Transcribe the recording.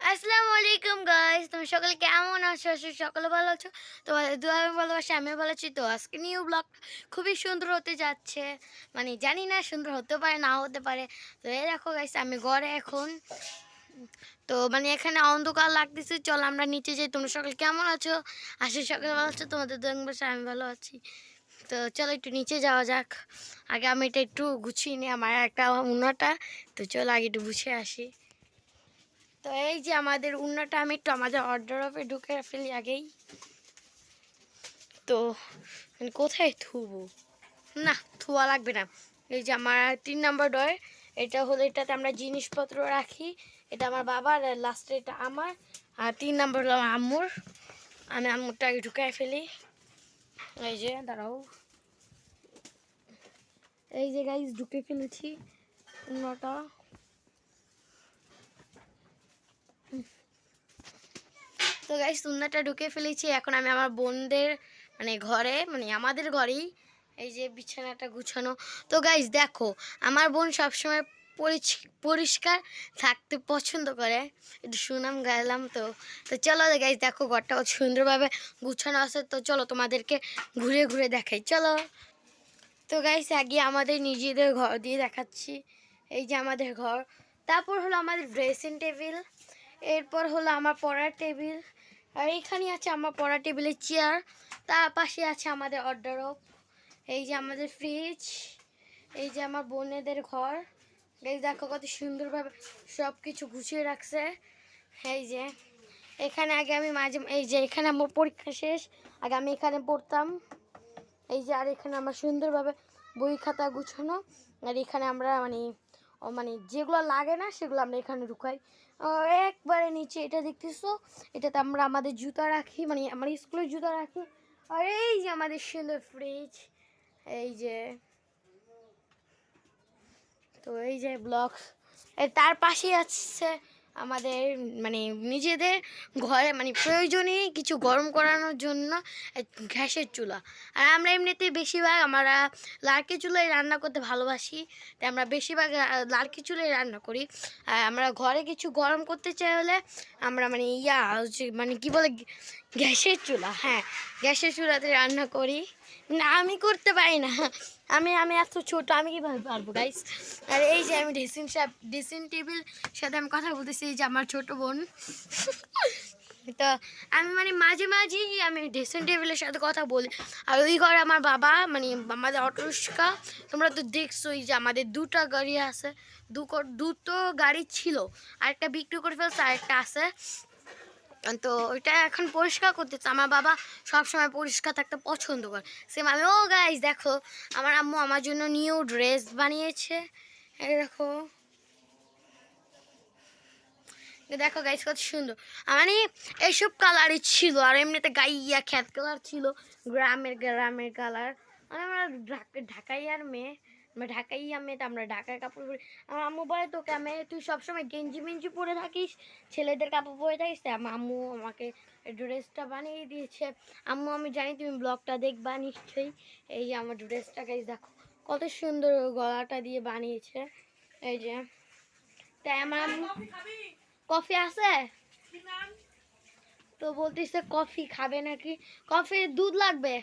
আসসালামু আলাইকুম গাইস তুমি সকলে কেমন আছো? করি সকলে ভালো আছো। তোমাদের দু আমি ভালোবাসি, আমিও ভালো আছি। তো আজকে নিউ ব্লগ খুবই সুন্দর হতে যাচ্ছে। মানে জানি না, সুন্দর হতে পারে না হতে পারে। তো এই দেখো গাইস আমি ঘরে এখন। তো মানে এখানে অন্ধকার লাগতেছে। চল আমরা নিচে যাই। তোমরা সকলে কেমন আছো? আশা সকলে ভালো আছো। তোমাদের দু ভালোবাসি আমি ভালো আছি। তো চলো একটু নিচে যাওয়া যাক। আগে আমি এটা একটু গুছিয়ে নিই, আমার একটা উন্নাটা তো চলো আগে একটু গুছিয়ে আসি। তো এই যে আমাদের উন্নাটা আমি একটু আমাদের অর্ডার অফে ঢুকে ফেলি আগেই। তো আমি কোথায় থুবো? না, থুয়া লাগবে না। এই যে আমার তিন নম্বর ডয় এটা হলো, এটাতে আমরা জিনিসপত্র রাখি। এটা আমার বাবার, আর লাস্টে এটা আমার। আর তিন নম্বর হলো আমার আম্মুর। আমি আম্মুরটা আগে ঢুকাই ফেলি। এই যে, দাঁড়াও। এই যে গাইজ ঢুকে ফেলেছি উন্নটা তো গাইস সুন্নাটা ঢুকে ফেলেছি। এখন আমি আমার বোনদের মানে ঘরে মানে আমাদের ঘরেই এই যে বিছানাটা গুছানো। তো গাইস দেখো, আমার বোন সবসময় পরিষ্কার থাকতে পছন্দ করে। একটু সুনাম গাইলাম তো। তো চলো গাইস দেখো ঘরটা সুন্দরভাবে গুছানো আছে। তো চলো তোমাদেরকে ঘুরে ঘুরে দেখাই। চলো। তো গাইস আগে আমাদের নিজেদের ঘর দিয়ে দেখাচ্ছি। এই যে আমাদের ঘর। তারপর হলো আমাদের ড্রেসিং টেবিল এরপর হলো আমার পড়ার টেবিল আর এখানে আছে আমার পড়া টেবিলের চেয়ার, তার পাশে আছে আমাদের অর্ডার এই যে আমাদের ফ্রিজ এই যে আমার বোনেদের ঘর, এই দেখো কত সুন্দরভাবে সব কিছু গুছিয়ে রাখছে, এই যে, এখানে আগে আমি মাঝে, এই যে এখানে আমার পরীক্ষা শেষ, আগে আমি এখানে পড়তাম, এই যে আর এখানে আমার সুন্দরভাবে বই খাতা গুছানো, আর এখানে আমরা মানে মানে যেগুলো লাগে না, সেগুলো আমরা এখানে ঢুকাই। একবারে নিচে এটা দেখতেছো? এটাতে আমরা আমাদের জুতা রাখি মানে আমার স্কুলের জুতা রাখি। আর এই যে আমাদের সুন্দর ফ্রিজ এই যে, তো এই যে ব্লক তার পাশেই আছে আমাদের মানে নিজেদের ঘরে মানে প্রয়োজনীয় কিছু গরম করানোর জন্য গ্যাসের চুলা। আর আমরা এমনিতেই বেশিরভাগ আমরা লার্কি চুলায় রান্না করতে ভালোবাসি, তাই আমরা বেশিরভাগ লার্কি চুলায় রান্না করি। আর আমরা ঘরে কিছু গরম করতে চাই হলে আমরা মানে ইয়া মানে কি বলে, গ্যাসের চুলা হ্যাঁ গ্যাসের চুলাতে রান্না করি। না, আমি করতে পারি না। আমি আমি এত ছোট, আমি কীভাবে পারব গাইস আর এই যে আমি ড্রেসিং সাপ ড্রেসিং টেবিল সাথে আমি কথা বলতেছি যে আমার ছোট বোন। তো আমি মানে মাঝে মাঝেই আমি ড্রেসিং টেবিলের সাথে কথা বলি। আর ওই ঘরে আমার বাবা মানে আমাদের অটোরিক্সা, তোমরা তো দেখছোই যে আমাদের দুটো গাড়ি আছে। দুটো গাড়ি ছিল। আরেকটা বিক্রি করে ফেলছে, আরেকটা আছে। তো ওইটা এখন পরিষ্কার করতেছে। আমার বাবা সব সময় পরিষ্কার থাকতে পছন্দ করে। সেম আমি, ও গাইজ দেখো, আমার আম্মু আমার জন্য নিউ ড্রেস বানিয়েছে। এই দেখো। দেখো গাইজ কত সুন্দর। মানে এইসব কালারই ছিল, আর এমনিতে গাইয়া খ্যাত কালার ছিল, গ্রামের গ্রামের কালার মানে আমরা ঢাকা, ঢাকাইয়ার মেয়ে। আমরা ঢাকাইয়া মেয়ে তো আমরা ঢাকার কাপড় পরি। আমার আম্মু বলে তোকে আমি তুই সবসময় গেঞ্জি মেঞ্জি পরে থাকিস ছেলেদের কাপড় পরে থাকিস তাই আমার আম্মু আমাকে ড্রেসটা বানিয়ে দিয়েছে। আম্মু আমি জানি তুমি ব্লগটা দেখবা নিশ্চয়ই। এই আমার ড্রেসটা গাইজ দেখো কত সুন্দর গলাটা দিয়ে বানিয়েছে। এই যে তাই আমার আম্মু কফি আছে? তো বলতেছে কফি খাবে নাকি? কফি দুধ লাগবে?